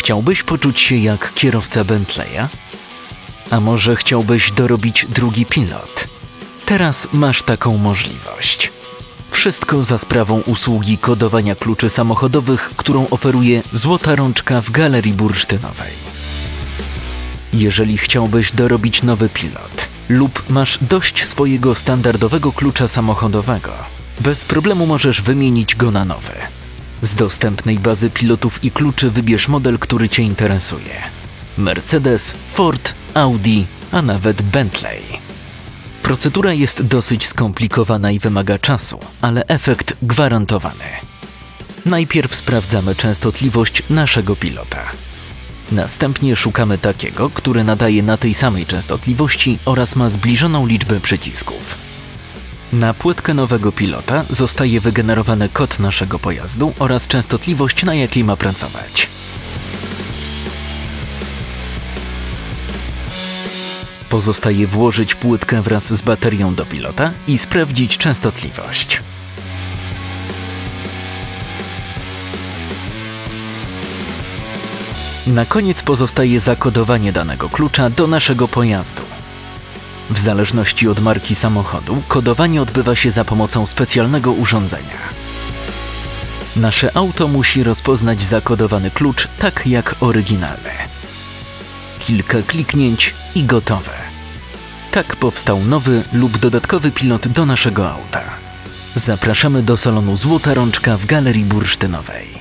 Chciałbyś poczuć się jak kierowca Bentleya? A może chciałbyś dorobić drugi pilot? Teraz masz taką możliwość. Wszystko za sprawą usługi kodowania kluczy samochodowych, którą oferuje Złota Rączka w Galerii Bursztynowej. Jeżeli chciałbyś dorobić nowy pilot lub masz dość swojego standardowego klucza samochodowego, bez problemu możesz wymienić go na nowy. Z dostępnej bazy pilotów i kluczy wybierz model, który Cię interesuje. Mercedes, Ford, Audi, a nawet Bentley. Procedura jest dosyć skomplikowana i wymaga czasu, ale efekt gwarantowany. Najpierw sprawdzamy częstotliwość naszego pilota. Następnie szukamy takiego, który nadaje na tej samej częstotliwości oraz ma zbliżoną liczbę przycisków. Na płytkę nowego pilota zostaje wygenerowany kod naszego pojazdu oraz częstotliwość, na jakiej ma pracować. Pozostaje włożyć płytkę wraz z baterią do pilota i sprawdzić częstotliwość. Na koniec pozostaje zakodowanie danego klucza do naszego pojazdu. W zależności od marki samochodu, kodowanie odbywa się za pomocą specjalnego urządzenia. Nasze auto musi rozpoznać zakodowany klucz tak jak oryginalny. Kilka kliknięć i gotowe. Tak powstał nowy lub dodatkowy pilot do naszego auta. Zapraszamy do salonu Złota Rączka w Galerii Bursztynowej.